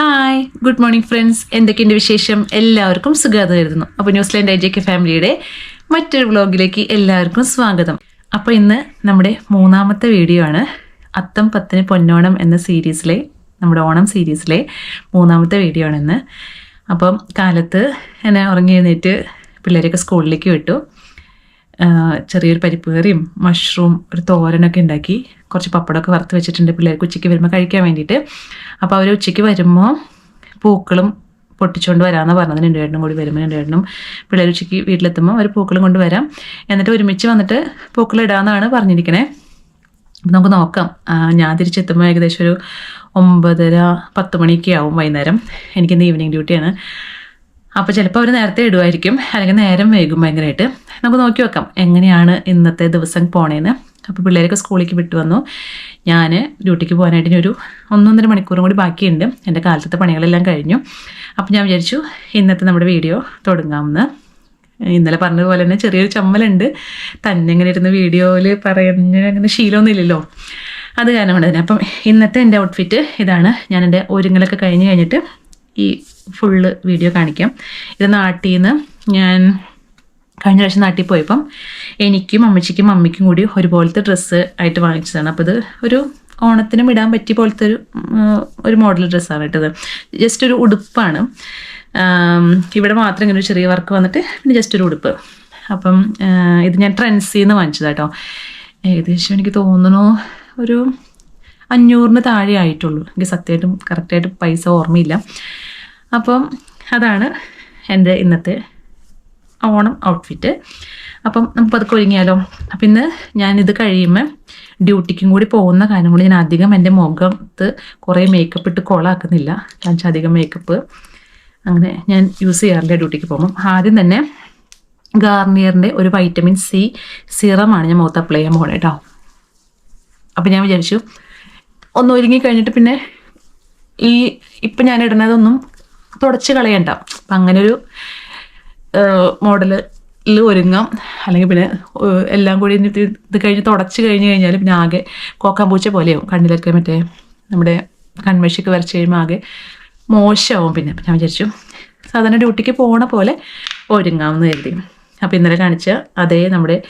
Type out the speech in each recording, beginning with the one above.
Hi good morning friends എന്തൊക്കെയുണ്ട് വിശേഷം? എല്ലാവർക്കും സുഖം കരുതുന്നു അപ്പോൾ ന്യൂസിലാൻഡ് ഐ ജെ കെ ഫാമിലിയുടെ മറ്റൊരു വ്ളോഗിലേക്ക് എല്ലാവർക്കും സ്വാഗതം. അപ്പോൾ ഇന്ന് നമ്മുടെ മൂന്നാമത്തെ വീഡിയോ ആണ്. അത്തം പത്തിന് പൊന്നോണം എന്ന സീരീസിലെ നമ്മുടെ ഓണം സീരീസിലെ മൂന്നാമത്തെ വീഡിയോ ആണ് ഇന്ന്. അപ്പം കാലത്ത് എന്നെ ഉറങ്ങി എഴുന്നേറ്റ് പിള്ളേരെയൊക്കെ സ്കൂളിലേക്ക് വിട്ടു. ചെറിയൊരു പരിപ്പ് കറിയും മഷ്റൂം ഒരു തോരനൊക്കെ ഉണ്ടാക്കി. കുറച്ച് പപ്പടമൊക്കെ വറുത്ത് വെച്ചിട്ടുണ്ട് പിള്ളേർക്ക് ഉച്ചയ്ക്ക് വരുമ്പോൾ കഴിക്കാൻ വേണ്ടിയിട്ട്. അപ്പോൾ അവർ ഉച്ചയ്ക്ക് വരുമ്പോൾ പൂക്കളും പൊട്ടിച്ചുകൊണ്ട് വരാമെന്ന് പറഞ്ഞത്. രണ്ട് ഏട്ടനും കൂടി വരുമ്പോൾ രണ്ട് ഏട്ടനും പിള്ളേർ ഉച്ചയ്ക്ക് വീട്ടിലെത്തുമ്പോൾ അവർ പൂക്കളും കൊണ്ട് വരാം. എന്നിട്ട് ഒരുമിച്ച് വന്നിട്ട് പൂക്കൾ ഇടാമെന്നാണ് പറഞ്ഞിരിക്കണേ. നമുക്ക് നോക്കാം. ഞാൻ തിരിച്ചെത്തുമ്പോൾ ഏകദേശം ഒരു ഒമ്പതര പത്ത് മണിയൊക്കെ ആവും വൈകുന്നേരം. എനിക്കിന്ന് ഈവനിങ് ഡ്യൂട്ടിയാണ് അപ്പോൾ ചിലപ്പോൾ അവർ നേരത്തെ ഇടുമായിരിക്കും. അല്ലെങ്കിൽ നേരം വൈകും ഭയങ്കരമായിട്ട്. നമുക്ക് നോക്കി വെക്കാം. എങ്ങനെയാണ് ഇന്നത്തെ ദിവസം പോണേന്ന്. അപ്പോൾ പിള്ളേരൊക്കെ സ്കൂളിലേക്ക് വിട്ടു വന്നു. ഞാൻ ഡ്യൂട്ടിക്ക് പോകാനായിട്ട് ഒരു ഒന്നൊന്നര മണിക്കൂറും കൂടി ബാക്കിയുണ്ട്. എന്റെ കാലത്തെ പണികളെല്ലാം കഴിഞ്ഞു. അപ്പോൾ ഞാൻ വിചാരിച്ചു ഇന്നത്തെ നമ്മുടെ വീഡിയോ തുടങ്ങാമെന്ന്. ഇന്നലെ പറഞ്ഞതുപോലെ തന്നെ ചെറിയൊരു ചമ്മലുണ്ട്. തന്നെ ഇങ്ങനെ ഇരുന്ന് വീഡിയോയിൽ പറയുന്ന അങ്ങനെ ശീലമൊന്നുമില്ലല്ലോ അത് കാരണമാണ് തന്നെ. അപ്പം ഇന്നത്തെ എന്റെ ഔട്ട്ഫിറ്റ് ഇതാണ്. ഞാൻ എന്റെ ഒരുങ്ങലൊക്കെ കഴിഞ്ഞ് കഴിഞ്ഞിട്ട് ഈ ഫുള്ള് വീഡിയോ കാണിക്കാം. ഇത് നാട്ടിൽ നിന്ന് ഞാൻ കഴിഞ്ഞ പ്രാവശ്യം നാട്ടിൽ പോയപ്പം എനിക്കും അമ്മച്ചിക്കും അമ്മയ്ക്കും കൂടി ഒരുപോലത്തെ ഡ്രസ്സ് ആയിട്ട് വാങ്ങിച്ചതാണ്. അപ്പോൾ ഇത് ഒരു ഓണത്തിനും ഇടാൻ പറ്റിയ പോലത്തെ ഒരു ഒരു മോഡൽ ഡ്രസ്സാണ് ഇട്ടത് ജസ്റ്റ് ഒരു ഉടുപ്പാണ്. ഇവിടെ മാത്രം ഇങ്ങനെ ഒരു ചെറിയ വർക്ക് വന്നിട്ട് പിന്നെ ജസ്റ്റ് ഒരു ഉടുപ്പ്. അപ്പം ഇത് ഞാൻ ട്രെൻസിന്ന് കേട്ടോ ഏകദേശം എനിക്ക് തോന്നുന്നു ഒരു അഞ്ഞൂറിന് താഴെ ആയിട്ടുള്ളൂ. എനിക്ക് സത്യമായിട്ടും കറക്റ്റായിട്ട് പൈസ ഓർമ്മയില്ല. അപ്പം അതാണ് എന്റെ ഇന്നത്തെ ഓണം ഔട്ട്ഫിറ്റ് അപ്പം നമുക്ക് അതൊക്കെ ഒരുങ്ങിയാലോ? അപ്പം ഇന്ന് ഞാനിത് കഴിയുമ്പോൾ ഡ്യൂട്ടിക്കും കൂടി പോകുന്ന കാര്യം കൂടി ഞാൻ അധികം എന്റെ മുഖത്ത് കുറേ മേക്കപ്പ് ഇട്ട് കോളാക്കുന്നില്ല. ഞാൻ അധികം മേക്കപ്പ് അങ്ങനെ ഞാൻ യൂസ് ചെയ്യാറില്ല ഡ്യൂട്ടിക്ക് പോകുമ്പം. ആദ്യം തന്നെ ഗാർണിയറിന്റെ ഒരു വൈറ്റമിൻ സി സിറമാണ് ഞാൻ മുഖത്ത് അപ്ലൈ ചെയ്യാൻ പോകണേ കേട്ടോ അപ്പം ഞാൻ വിചാരിച്ചു ഒന്ന് ഒരുങ്ങി കഴിഞ്ഞിട്ട് പിന്നെ ഈ ഇപ്പം ഞാൻ ഇടുന്നതൊന്നും തുടച്ച് കളയണ്ട. അപ്പം അങ്ങനെ ഒരു മോഡലിൽ ഒരുങ്ങാം. അല്ലെങ്കിൽ പിന്നെ എല്ലാം കൂടി ഇത് കഴിഞ്ഞ് തുടച്ച് കഴിഞ്ഞ് കഴിഞ്ഞാൽ പിന്നെ ആകെ കോക്കാമ്പൂച്ച പോലെയാവും. കണ്ണിലൊക്കെ മറ്റേ നമ്മുടെ കൺമഷിക്ക് വരച്ച് കഴിയുമ്പോൾ ആകെ മോശമാവും പിന്നെ. ഞാൻ വിചാരിച്ചു സാധാരണ ഡ്യൂട്ടിക്ക് പോണ പോലെ ഒരുങ്ങാമെന്ന് കരുതി. അപ്പോൾ ഇന്നലെ കാണിച്ച അതേ നമ്മുടെ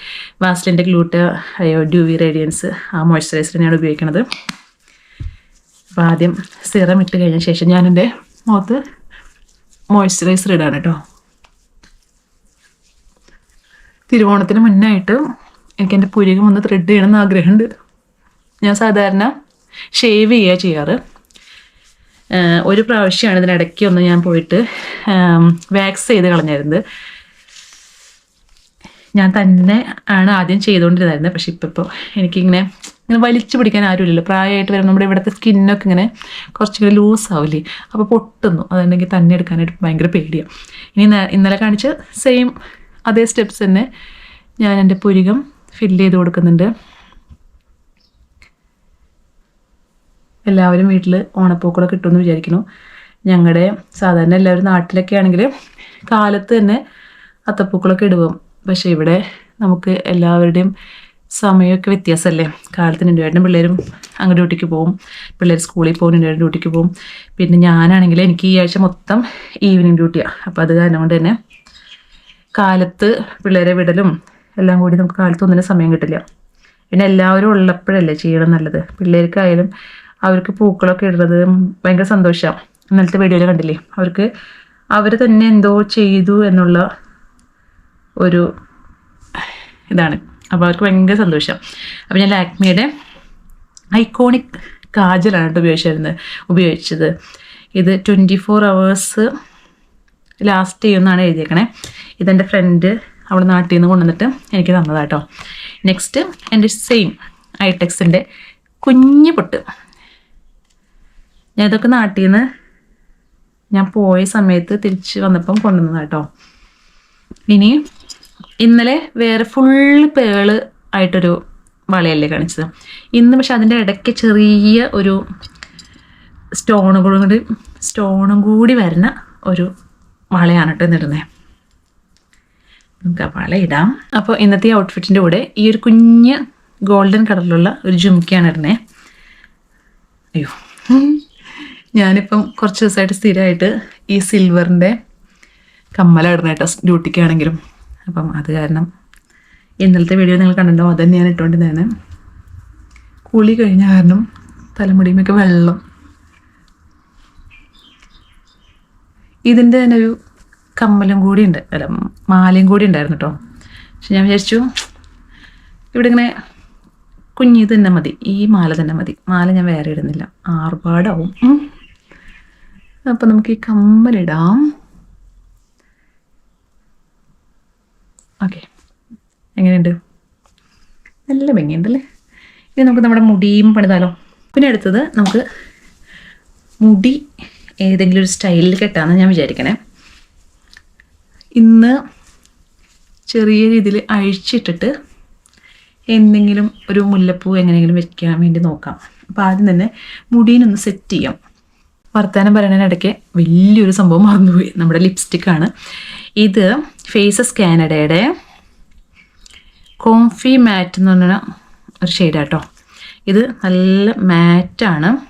വാസ്ലിന്റെ ഗ്ലൂട്ട് അയ്യോ ഡ്യൂവി റേഡിയൻസ് ആ മോയ്സ്ചറൈസർ തന്നെയാണ് ഉപയോഗിക്കുന്നത് അപ്പോൾ ആദ്യം സിറം ഇട്ട് കഴിഞ്ഞ ശേഷം ഞാൻ എന്റെ മുഖത്ത് മോയ്സ്ചറൈസർ ഇടാണ് കേട്ടോ. തിരുവോണത്തിന് മുന്നായിട്ട് എനിക്ക് എന്റെ പുരികം ഒന്ന് ത്രെഡ് ചെയ്യണം ചെയ്യണമെന്ന് ആഗ്രഹമുണ്ട്. ഞാൻ സാധാരണ ഷേവ് ചെയ്യുക ചെയ്യാറ്. ഒരു പ്രാവശ്യമാണ് ഇതിനിടയ്ക്ക് ഒന്ന് ഞാൻ പോയിട്ട് വാക്സ് ചെയ്ത് കളഞ്ഞിരുന്നത്. ഞാൻ തന്നെ ആണ് ആദ്യം ചെയ്തുകൊണ്ടിരുന്നത്. പക്ഷെ ഇപ്പം ഇപ്പോൾ എനിക്കിങ്ങനെ ഇങ്ങനെ വലിച്ചു പിടിക്കാൻ ആരുമില്ലല്ലോ. പ്രായമായിട്ട് വരുമ്പോൾ നമ്മുടെ ഇവിടുത്തെ സ്കിന്നൊക്കെ ഇങ്ങനെ കുറച്ചിങ്ങനെ ലൂസ് ആവില്ലേ അപ്പോൾ പൊട്ടുന്നു. അതുണ്ടെങ്കിൽ തന്നെ എടുക്കാനായിട്ട് ഭയങ്കര പേടിയാണ് ഇനി ഇന്നലെ കാണിച്ച സെയിം അതേ സ്റ്റെപ്സ് തന്നെ ഞാൻ എന്റെ പുരികം ഫില്ല് ചെയ്ത് കൊടുക്കുന്നുണ്ട്. എല്ലാവരും വീട്ടിൽ ഓണപ്പൂക്കളൊക്കെ കിട്ടുമെന്ന് വിചാരിക്കുന്നു. ഞങ്ങളുടെ സാധാരണ എല്ലാവരും നാട്ടിലൊക്കെ ആണെങ്കിൽ കാലത്ത് തന്നെ അത്തപ്പൂക്കളൊക്കെ ഇടും പക്ഷേ ഇവിടെ നമുക്ക് എല്ലാവരുടെയും സമയമൊക്കെ വ്യത്യാസമല്ലേ? കാലത്തിന് എന്റെ പിള്ളേരും അങ്ങ് ഡ്യൂട്ടിക്ക് പോകും പിള്ളേർ സ്കൂളിൽ പോകും എന്റെ ഡ്യൂട്ടിക്ക് പോകും പിന്നെ ഞാനാണെങ്കിൽ എനിക്ക് ഈ ആഴ്ച മൊത്തം ഈവനിങ് ഡ്യൂട്ടിയാണ് അപ്പോൾ അത് കാരണം കൊണ്ട് തന്നെ കാലത്ത് പിള്ളേരെ വിടലും എല്ലാം കൂടി നമുക്ക് കാലത്ത് ഒന്നിനും സമയം കിട്ടില്ല. പിന്നെ എല്ലാവരും ഉള്ളപ്പോഴല്ലേ ചെയ്യണം നല്ലത്. പിള്ളേർക്കായാലും അവർക്ക് പൂക്കളൊക്കെ ഇടുന്നത് ഭയങ്കര സന്തോഷമാണ് ഇന്നലത്തെ വീഡിയോയിൽ കണ്ടില്ലേ? അവർക്ക് അവർ തന്നെ എന്തോ ചെയ്തു എന്നുള്ള ഒരു ഇതാണ്. അപ്പോൾ അവർക്ക് ഭയങ്കര സന്തോഷം. അപ്പോൾ ഞാൻ ലാക്മിയുടെ ഐക്കോണിക് കാജലാണ് കേട്ടോ ഉപയോഗിച്ചിരുന്നത്. ഉപയോഗിച്ചത്. ഇത് ട്വന്റി ഫോർ അവേഴ്സ് ലാസ്റ്റ് ചെയ്യുമെന്നാണ് എഴുതിയേക്കണേ. ഇതെന്റെ ഫ്രണ്ട് അവിടെ നാട്ടിൽ നിന്ന് കൊണ്ടുവന്നിട്ട് എനിക്ക് തന്നതാട്ടോ. നെക്സ്റ്റ് എന്റെ സെയിം ഐടെക്സിന്റെ കുഞ്ഞു പൊട്ട്. ഞാൻ ഇതൊക്കെ നാട്ടിൽ നിന്ന് ഞാൻ പോയ സമയത്ത് തിരിച്ച് വന്നപ്പം കൊണ്ടുവന്നതാട്ടോ. ഇനി ഇന്നലെ വേറെ ഫുള്ള് പേൾ ആയിട്ടൊരു വളയല്ലേ കാണിച്ചത്. ഇന്ന് പക്ഷെ അതിന്റെ ഇടയ്ക്ക് ചെറിയ ഒരു സ്റ്റോണുകളും കൂടി സ്റ്റോണും കൂടി വരുന്ന ഒരു വളയാണ് കേട്ടോ ഇന്നിടുന്നത് നമുക്ക് ആ വള ഇടാം. അപ്പോൾ ഇന്നത്തെ ഔട്ട്ഫിറ്റിന്റെ കൂടെ ഈ ഒരു കുഞ്ഞ് ഗോൾഡൻ കളറിലുള്ള ഒരു ജുമിക്കാണ് ഇടുന്നത് അയ്യോ. ഞാനിപ്പം കുറച്ച് ദിവസമായിട്ട് സ്ഥിരമായിട്ട് ഈ സിൽവറിന്റെ കമ്മല ഇടുന്ന കേട്ടോ ഡ്യൂട്ടിക്കാണെങ്കിലും അപ്പം അത് കാരണം ഇന്നലത്തെ വീഡിയോ നിങ്ങൾ കണ്ടിട്ടുണ്ടാവും അത് തന്നെയാണ് ഇട്ടുകൊണ്ടിരുന്നതാണ് കുളി കഴിഞ്ഞ കാരണം തലമുടിയുമൊക്കെ വെള്ളം. ഇതിന്റെ തന്നെ ഒരു കമ്മലും കൂടി ഉണ്ട്. അല്ല മാലയും കൂടി ഉണ്ടായിരുന്നു കേട്ടോ പക്ഷെ ഞാൻ വിചാരിച്ചു ഇവിടെ ഇങ്ങനെ കുഞ്ഞി തന്നെ മതി ഈ മാല തന്നെ മതി. മാല ഞാൻ വേറെ ഇടുന്നില്ല. ആർഭാടാവും. ഉം. അപ്പം നമുക്ക് ഈ കമ്മലിടാം ഓക്കെ. എങ്ങനെയുണ്ട്? നല്ല ഭംഗിയുണ്ടല്ലേ? ഇനി നമുക്ക് നമ്മുടെ മുടിയും പണിതാലോ. പിന്നെ അടുത്തത് നമുക്ക് മുടി ഏതെങ്കിലും ഒരു സ്റ്റൈലിൽ കെട്ടാമെന്ന് ഞാൻ വിചാരിക്കണേ. ഇന്ന് ചെറിയ രീതിയിൽ അഴിച്ചിട്ടിട്ട് എന്തെങ്കിലും ഒരു മുല്ലപ്പൂ എങ്ങനെയെങ്കിലും വെക്കാൻ വേണ്ടി നോക്കാം. അപ്പോൾ ആദ്യം തന്നെ മുടീനൊന്ന് സെറ്റ് ചെയ്യാം. വർത്തമാനം പറയണതിനിടയ്ക്ക് വലിയൊരു സംഭവം മറന്നുപോയി. നമ്മുടെ ലിപ്സ്റ്റിക്കാണ് ഇത് ഫേസസ് കാനഡയുടെ കോംഫി മാറ്റ് എന്ന് പറഞ്ഞ ഒരു ഷെയ്ഡാട്ടോ ഇത് നല്ല മാറ്റാണ്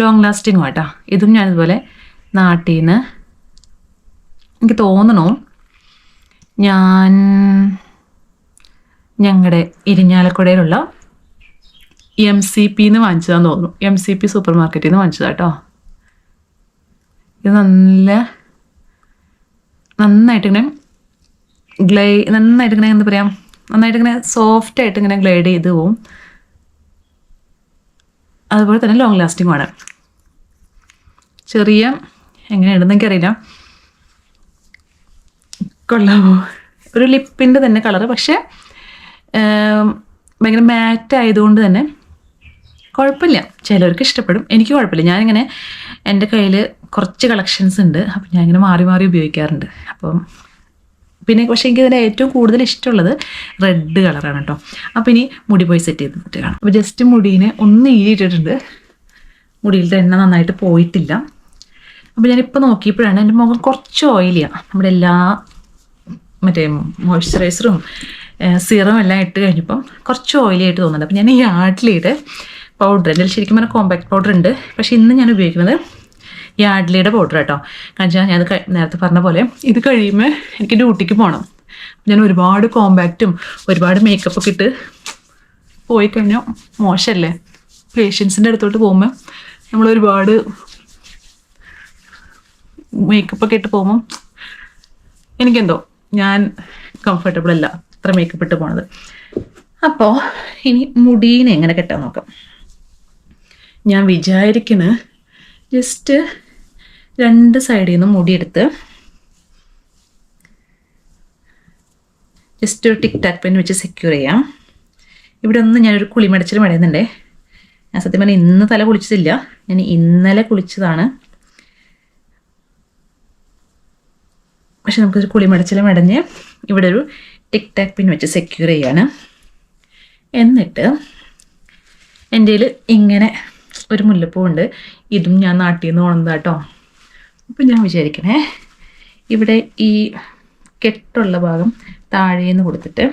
ലോങ് ലാസ്റ്റിങ്ങും ആട്ടോ. ഇതും ഞാനിതുപോലെ നാട്ടിൽ നിന്ന് എനിക്ക് തോന്നണു ഞാൻ ഞങ്ങളുടെ ഇരിഞ്ഞാലക്കുടയിലുള്ള എം സി പിന്ന് വാങ്ങിച്ചതാന്ന് തോന്നുന്നു. എം സി പി സൂപ്പർ മാർക്കറ്റിൽ നിന്ന് വാങ്ങിച്ചതാ കേട്ടോ ഇത് നല്ല നന്നായിട്ട് ഇങ്ങനെ ഗ്ലൈ നന്നായിട്ട് ഇങ്ങനെ എന്താ പറയുക നന്നായിട്ട് ഇങ്ങനെ സോഫ്റ്റ് ആയിട്ട് ഇങ്ങനെ ഗ്ലൈഡ് ചെയ്ത് പോവും. അതുപോലെ തന്നെ ലോങ് ആണ്. ചെറിയ ഇടുന്നെങ്കിൽ അറിയില്ല കൊള്ളാമോ ഒരു ലിപ്പിന്റെ തന്നെ കളറ് പക്ഷേ ഭയങ്കര മാറ്റ് ആയതുകൊണ്ട് തന്നെ കുഴപ്പമില്ല. ചിലവർക്ക് ഇഷ്ടപ്പെടും. എനിക്ക് കുഴപ്പമില്ല. ഞാനിങ്ങനെ എന്റെ കയ്യിൽ കുറച്ച് കളക്ഷൻസ് ഉണ്ട്. അപ്പം ഞാനിങ്ങനെ മാറി മാറി ഉപയോഗിക്കാറുണ്ട്. അപ്പം പിന്നെ പക്ഷേ എനിക്ക് ഇതിന്റെ ഏറ്റവും കൂടുതൽ ഇഷ്ടമുള്ളത് റെഡ് കളറാണ് കേട്ടോ അപ്പോൾ ഇനി മുടി പോയി സെറ്റ് ചെയ്തിട്ട് കാണാം. അപ്പോൾ ജസ്റ്റ് മുടീനെ ഒന്ന് ഈരിട്ടിട്ടുണ്ട് മുടിയിലത്തെ എണ്ണ നന്നായിട്ട് പോയിട്ടില്ല. അപ്പോൾ ഞാനിപ്പോൾ നോക്കിയപ്പോഴാണ് എന്റെ മുഖം കുറച്ച് ഓയിലിയാണ് നമ്മുടെ എല്ലാ മറ്റേ മോയ്സ്ചറൈസറും സീറം എല്ലാം ഇട്ട് കഴിഞ്ഞപ്പം കുറച്ച് ഓയിലി ആയിട്ട് തോന്നുന്നുണ്ട്. അപ്പോൾ ഞാൻ ഈ ആട്ടിലിയുടെ പൗഡർ എന്റെ ശരിക്കും പറഞ്ഞാൽ കോമ്പാക്ട് പൗഡർ ഉണ്ട്. പക്ഷേ ഇന്ന് ഞാൻ ഉപയോഗിക്കുന്നത് യാഡ്ലിയുടെ പൗഡർ കേട്ടോ കാരണം ഞാൻ നേരത്തെ പറഞ്ഞ പോലെ ഇത് കഴിയുമ്പോൾ എനിക്ക് ഡ്യൂട്ടിക്ക് പോകണം ഞാൻ ഒരുപാട് കോമ്പാക്റ്റും ഒരുപാട് മേക്കപ്പ് ഒക്കെ ഇട്ട് പോയി കഴിഞ്ഞാൽ മോശമല്ലേ പേഷ്യൻസിന്റെ അടുത്തോട്ട് പോകുമ്പോൾ നമ്മൾ ഒരുപാട് മേക്കപ്പ് ഒക്കെ ഇട്ട് പോകുമ്പോൾ എനിക്കെന്തോ ഞാൻ കംഫർട്ടബിൾ അല്ല അത്ര മേക്കപ്പ് ഇട്ട് പോണത്. അപ്പോൾ ഇനി മുടീനെ എങ്ങനെ കെട്ടാൻ നോക്കാം? ഞാൻ വിചാരിക്കുന്നത് ജസ്റ്റ് രണ്ട് സൈഡിൽ നിന്ന് മുടിയെടുത്ത് ജസ്റ്റ് ഒരു ടിക് ടാക് പെൻ വെച്ച് സെക്യൂർ ചെയ്യാം. ഇവിടെ ഒന്ന് ഞാനൊരു കുളിമടച്ചിൽ മടയുന്നുണ്ടേ ഞാൻ സത്യം പറഞ്ഞാൽ ഇന്ന് തല കുളിച്ചതില്ല ഞാൻ ഇന്നലെ കുളിച്ചതാണ്. പക്ഷെ നമുക്കൊരു കുളിമടച്ചിൽ മടഞ്ഞ് ഇവിടെ ഒരു ടിക് ടാക് പിൻ വെച്ച് സെക്യൂർ ചെയ്യാണ്. എന്നിട്ട് എന്റെ ഇങ്ങനെ ഒരു മുല്ലപ്പൂ ഉണ്ട് ഇതും ഞാൻ നാട്ടിൽ നിന്ന് കൊണ്ടതാട്ടോ അപ്പം ഞാൻ വിചാരിക്കണേ ഇവിടെ ഈ കെട്ടുള്ള ഭാഗം താഴേന്ന് കൊടുത്തിട്ട്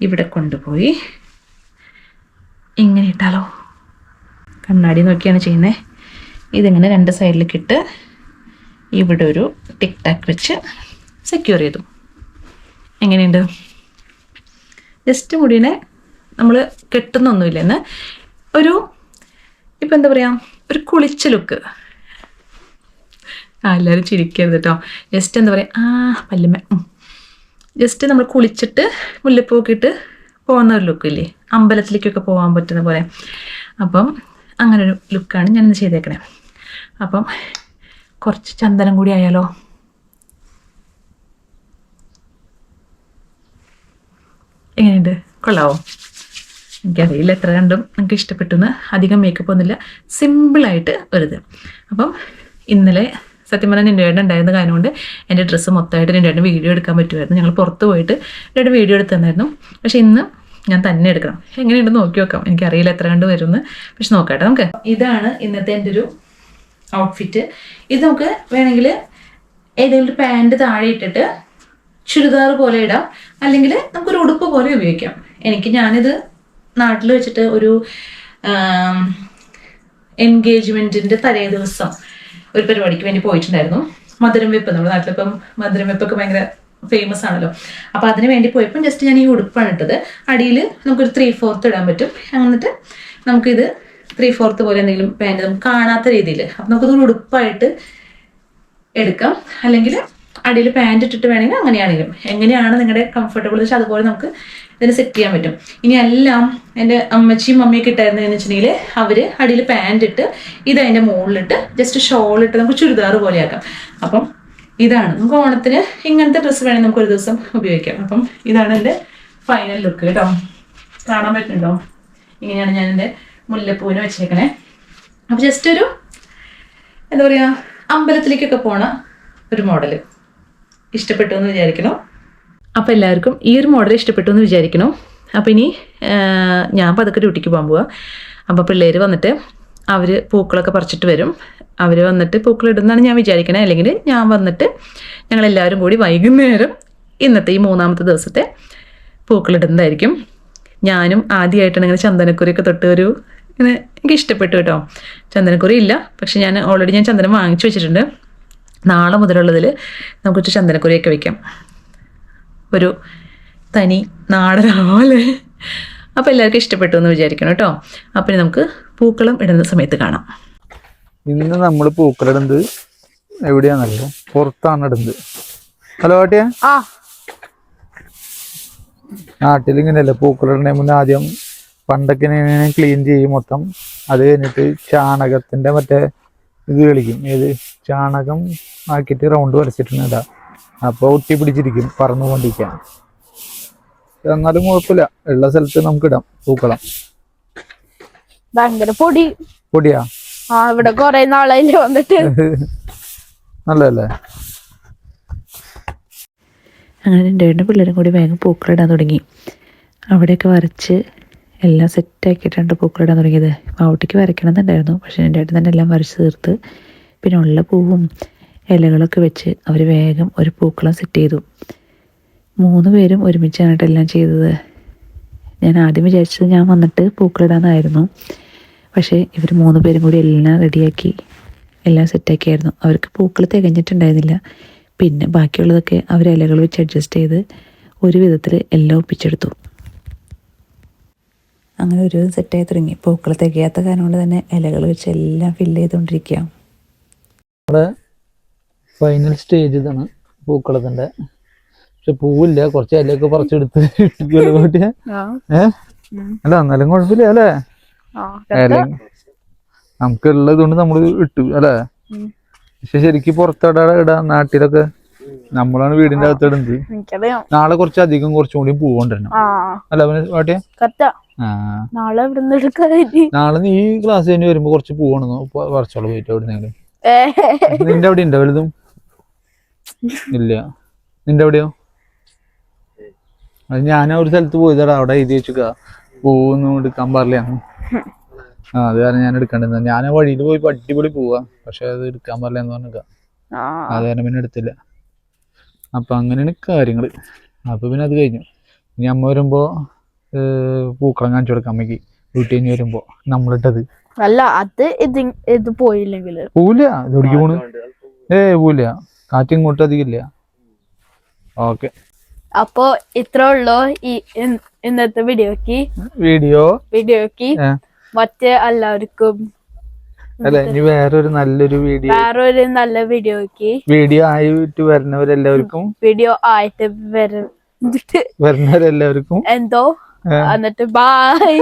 ഇവിടെ കൊണ്ടുപോയി ഇങ്ങനെ ഇട്ടാലോ? കണ്ണാടി നോക്കിയാണ് ചെയ്യുന്നത് ഇതിങ്ങനെ രണ്ട് സൈഡിൽ ഇട്ട് ഇവിടെ ഒരു ടിക് ടാക്ക് വെച്ച് സെക്യൂർ ചെയ്തു. എങ്ങനെയുണ്ട്? ജസ്റ്റ് മുടിനെ നമ്മൾ കെട്ടുന്നൊന്നുമില്ല എന്ന് ഒരു ഇപ്പം എന്താ പറയുക ഒരു കുളിച്ച ലുക്ക്. ആ എല്ലാവരും ചിരിക്കരുത് കേട്ടോ ജസ്റ്റ് എന്താ പറയുക ആ പല്ലുമ ജസ്റ്റ് നമ്മൾ കുളിച്ചിട്ട് മുല്ലപ്പൂക്കെ ഇട്ട് പോകുന്ന ഒരു ലുക്ക് ഇല്ലേ? അമ്പലത്തിലേക്കൊക്കെ പോകാൻ പറ്റുന്ന പോലെ. അപ്പം അങ്ങനെ ഒരു ലുക്കാണ് ഞാനിന്ന് ചെയ്തേക്കണേ. അപ്പം കുറച്ച് ചന്ദനം കൂടി ആയാലോ? എങ്ങനെയുണ്ട്? കൊള്ളാവോ? എനിക്കറിയില്ല എത്ര കണ്ടും നിങ്ങൾക്ക് ഇഷ്ടപ്പെട്ടു എന്ന് അധികം മേക്കപ്പ് ഒന്നുമില്ല. സിമ്പിളായിട്ട് ഒരിത്. അപ്പം ഇന്നലെ സത്യം പറഞ്ഞാൽ നിന്റെ ഏട്ടൻ ഉണ്ടായിരുന്ന കാരണം കൊണ്ട് എന്റെ ഡ്രസ്സ് മൊത്തമായിട്ട് നിന്റെ ഏട്ടൻ വീഡിയോ എടുക്കാൻ പറ്റുമായിരുന്നു. ഞങ്ങൾ പുറത്ത് പോയിട്ട് എന്റെ വീഡിയോ എടുത്തു തന്നായിരുന്നു പക്ഷെ ഇന്ന് ഞാൻ തന്നെ എടുക്കണം. എങ്ങനെയുണ്ടെന്ന് നോക്കി നോക്കാം. എനിക്കറിയില്ല എത്ര കണ്ട് വരുമെന്ന്. പക്ഷെ നോക്കട്ടെ നമുക്ക്. ഇതാണ് ഇന്നത്തെ എന്റെ ഒരു ഔട്ട്ഫിറ്റ് ഇത് നമുക്ക് വേണമെങ്കിൽ ഏതെങ്കിലും ഒരു പാന്റ് താഴെ ഇട്ടിട്ട് ചുരിദാർ പോലെ ഇടാം. അല്ലെങ്കിൽ നമുക്കൊരു ഉടുപ്പ് പോലെ ഉപയോഗിക്കാം. എനിക്ക് ഞാനിത് നാട്ടിൽ വെച്ചിട്ട് ഒരു എൻഗേജ്മെന്റിന്റെ തലേ ദിവസം ഒരു പരിപാടിക്ക് വേണ്ടി പോയിട്ടുണ്ടായിരുന്നു. മധുരം വെപ്പ് നമ്മുടെ നാട്ടിലിപ്പം മധുരം വെപ്പൊക്കെ ഭയങ്കര ഫേമസ് ആണല്ലോ. അപ്പൊ അതിന് വേണ്ടി പോയപ്പോൾ ജസ്റ്റ് ഞാൻ ഈ ഉടുപ്പാണ് ഇട്ടത്. അടിയിൽ നമുക്കൊരു ത്രീ ഫോർത്ത് ഇടാൻ പറ്റും. എന്നിട്ട് നമുക്കിത് ത്രീ ഫോർത്ത് പോലെ എന്തെങ്കിലും പാന്റ് നമുക്ക് കാണാത്ത രീതിയിൽ അപ്പൊ നമുക്കത് ഉടുപ്പായിട്ട് എടുക്കാം. അല്ലെങ്കിൽ അടിയിൽ പാന്റ് ഇട്ടിട്ട് വേണമെങ്കിൽ അങ്ങനെയാണെങ്കിലും. എങ്ങനെയാണ് നിങ്ങളുടെ കംഫർട്ടബിൾ വെച്ചാൽ അതുപോലെ നമുക്ക് ഇതിന് സെറ്റ് ചെയ്യാൻ പറ്റും. ഇനി എല്ലാം എന്റെ അമ്മച്ചിയും മമ്മിയൊക്കെ ഇട്ടായിരുന്നു എന്ന് വെച്ചിട്ടുണ്ടെങ്കിൽ അവർ അടിയിൽ പാന്റ് ഇട്ട് ഇത് അതിന്റെ മുകളിലിട്ട് ജസ്റ്റ് ഷോൾ ഇട്ട് നമുക്ക് ചുരിദാർ പോലെയാക്കാം അപ്പം ഇതാണ്. നമുക്ക് ഓണത്തിന് ഇങ്ങനത്തെ ഡ്രസ്സ് വേണമെങ്കിൽ നമുക്ക് ഒരു ദിവസം ഉപയോഗിക്കാം. അപ്പം ഇതാണ് എന്റെ ഫൈനൽ ലുക്ക് കേട്ടോ. കാണാൻ പറ്റുന്നുണ്ടോ? ഇങ്ങനെയാണ് ഞാൻ എന്റെ മുല്ലപ്പൂവിന് വെച്ചേക്കണേ. അപ്പം ജസ്റ്റ് ഒരു എന്താ പറയുക അമ്പലത്തിലേക്കൊക്കെ പോണ ഒരു മോഡൽ ഇഷ്ടപ്പെട്ടു എന്ന് വിചാരിക്കണം അപ്പോൾ എല്ലാവർക്കും ഈ ഒരു മോഡൽ ഇഷ്ടപ്പെട്ടു എന്ന് വിചാരിക്കണം അപ്പോൾ ഇനി ഞാൻ പതുക്കെ ഡ്യൂട്ടിക്ക് പോകാൻ അപ്പോൾ പിള്ളേർ വന്നിട്ട് അവർ പൂക്കളൊക്കെ പറിച്ചിട്ട് വരും. അവർ വന്നിട്ട് പൂക്കളിടുന്നതാണ് ഞാൻ വിചാരിക്കണേ. അല്ലെങ്കിൽ ഞാൻ വന്നിട്ട് ഞങ്ങളെല്ലാവരും കൂടി വൈകുന്നേരം ഇന്നത്തെ ഈ മൂന്നാമത്തെ ദിവസത്തെ പൂക്കളിടുന്നതായിരിക്കും ഞാനും ആദ്യമായിട്ടാണ് ഇങ്ങനെ ചന്ദനക്കുറിയൊക്കെ തൊട്ട് ഒരു ഇങ്ങനെ എനിക്ക് ഇഷ്ടപ്പെട്ടു കേട്ടോ. ചന്ദനക്കുറി ഇല്ല. പക്ഷെ ഞാൻ ഓൾറെഡി ഞാൻ ചന്ദനം വാങ്ങിച്ചു വെച്ചിട്ടുണ്ട്. നാളെ മുതലുള്ളതിൽ നമുക്ക് ചന്ദനക്കുറിയൊക്കെ വെക്കാം. ഒരു തനി നാടനാവല്ലേ അപ്പോൾ എല്ലാവർക്കും ഇഷ്ടപ്പെട്ടു എന്ന് വിചാരിക്കണം കേട്ടോ അപ്പം ഇനി നമുക്ക് പൂക്കളം ഇടുന്ന സമയത്ത് കാണാം. ഇന്ന് നമ്മൾ പൂക്കളിടുന്നത് എവിടെയാണല്ലോ പുറത്താണ് ഇടുന്നത്. ഹലോ ആട്ടിയ? ആ. നാട്ടിൽ ഇങ്ങനെയല്ല പൂക്കളിടണേ മുന്നേ ആദ്യം പണ്ടൊക്കെ ക്ലീൻ ചെയ്യും മൊത്തം. അത് കഴിഞ്ഞിട്ട് ചാണകത്തിന്റെ മറ്റേ ഇത് കളിക്കും. ഏത്? ചാണകം ആക്കിയിട്ട് റൗണ്ട് വരച്ചിട്ടുണ്ട് അപ്പൊ ഒട്ടി പിടിച്ചിരിക്കും പറന്നു കൊണ്ടിരിക്കാൻ എന്നാലും കുഴപ്പമില്ല. ഉള്ള സ്ഥലത്ത് നമുക്ക് ഇടാം പൂക്കളം. ഭയങ്കര പൊടി. പൊടിയാ? ആ ഇവിടെ കൊറേ നാളായില്ലേ വന്നിട്ട്. നല്ലതല്ലേ? അങ്ങനെ എന്റെ രണ്ട് പിള്ളേരും കൂടി വേഗം പൂക്കളിടാൻ തുടങ്ങി. അവിടെയൊക്കെ വരച്ച് എല്ലാം സെറ്റാക്കിയിട്ടാണ് പൂക്കളിടാൻ തുടങ്ങിയത്. മാവട്ടിക്ക് വരയ്ക്കണമെന്നുണ്ടായിരുന്നു പക്ഷേ എന്റെ ഏട്ടൻ തന്നെ എല്ലാം വരച്ച് തീർത്ത്. പിന്നെ ഉള്ള പൂവും ഇലകളൊക്കെ വെച്ച് അവർ വേഗം ഒരു പൂക്കളം സെറ്റ് ചെയ്തു. മൂന്ന് പേരും ഒരുമിച്ചാണ് കേട്ടോ എല്ലാം ചെയ്തത്. ഞാൻ ആദ്യം വിചാരിച്ചത് ഞാൻ വന്നിട്ട് പൂക്കളിടാന്നായിരുന്നു പക്ഷേ ഇവർ മൂന്ന് പേരും കൂടി എല്ലാം റെഡിയാക്കി എല്ലാം സെറ്റാക്കിയായിരുന്നു അവർക്ക് പൂക്കൾ തികഞ്ഞിട്ടുണ്ടായിരുന്നില്ല. പിന്നെ ബാക്കിയുള്ളതൊക്കെ അവർ ഇലകൾ വെച്ച് അഡ്ജസ്റ്റ് ചെയ്ത് ഒരു വിധത്തിൽ എല്ലാം ഒപ്പിച്ചെടുത്തു. അങ്ങനെ ഒരു സെറ്റായി തുടങ്ങി. പൂക്കൾ തികയാത്ത കാരണം കൊണ്ട് തന്നെ ഇലകൾ വെച്ച് എല്ലാം ഫില്ല് ചെയ്തുകൊണ്ടിരിക്കുക. ഫൈനൽ സ്റ്റേജ് ഇതാണ് പൂക്കളത്തിന്റെ. പക്ഷെ പൂവില്ല കുറച്ച് ഇലയൊക്കെ പറിച്ചെടുത്ത് ഏ? അല്ല എന്നാലും കുഴപ്പമില്ല അല്ലേ? നമുക്ക് ഉള്ളത് കൊണ്ട് നമ്മൾ ഇട്ടു അല്ലേ? പക്ഷെ ശരിക്കും പുറത്തെടാ ഇടാ നാട്ടിലൊക്കെ നമ്മളാണ് വീടിന്റെ അകത്ത് ഇടുന്നത് നാളെ കുറച്ച് അധികം കുറച്ചും കൂടി പൂ ആ. അല്ല പിന്നെ നാളെ നാളെ നീ ക്ലാസ് കഴിഞ്ഞ് വരുമ്പോ കുറച്ച് പൂവണെന്നോ പറിച്ചോളൂ പോയിട്ട് എവിടെ നിന്റെ അവിടെ ഉണ്ടോ വലുതും? ഇല്ല. നിന്റെ എവിടെയോ? അത് ഞാൻ ഒരു സ്ഥലത്ത് പോയതാടാ. അവിടെ എഴുതി വെച്ചുക പൂവൊന്നും എടുക്കാൻ പാടില്ല ആ അത് കാരണം ഞാൻ എടുക്കണ്ടെന്ന്. ഞാൻ ആ വഴിയിൽ പോയി അടിപൊളി പോവാ. പക്ഷെ അത് എടുക്കാൻ പാടില്ല എന്ന് പറഞ്ഞിക്ക ആ. അത് കാരണം പിന്നെ എടുത്തില്ല. അപ്പൊ അങ്ങനെയാണ് കാര്യങ്ങൾ. അപ്പൊ പിന്നെ അത് കഴിഞ്ഞു. ഇനി അമ്മ വരുമ്പോ പൂക്കളം കാണിച്ചു കൊടുക്കാം അമ്മയ്ക്ക്. വീട്ടിൽ കഴിഞ്ഞ് വരുമ്പോ നമ്മളിട്ടത്. അല്ല അത് ഇത് ഇത് പോയില്ലെങ്കിൽ പൂല ഇത് എവിടേക്ക് പോണു? ഏ പൂല കാറ്റ് ഇങ്ങോട്ട് അധികമില്ല ഓക്കെ. അപ്പോ ഇത്ര ഉള്ളു ഈ ഇന്നത്തെ വീഡിയോക്ക്. വീഡിയോ? വീഡിയോക്ക്. മറ്റേ എല്ലാവർക്കും അല്ലെ ഇനി വേറൊരു നല്ലൊരു വീഡിയോ വേറൊരു നല്ല വീഡിയോക്ക്. വീഡിയോ ആയിട്ട് വരുന്നവരെല്ലാവർക്കും വീഡിയോ ആയിട്ട് വരുന്നവരെല്ലാവർക്കും എന്തോ. എന്നിട്ട് ബൈ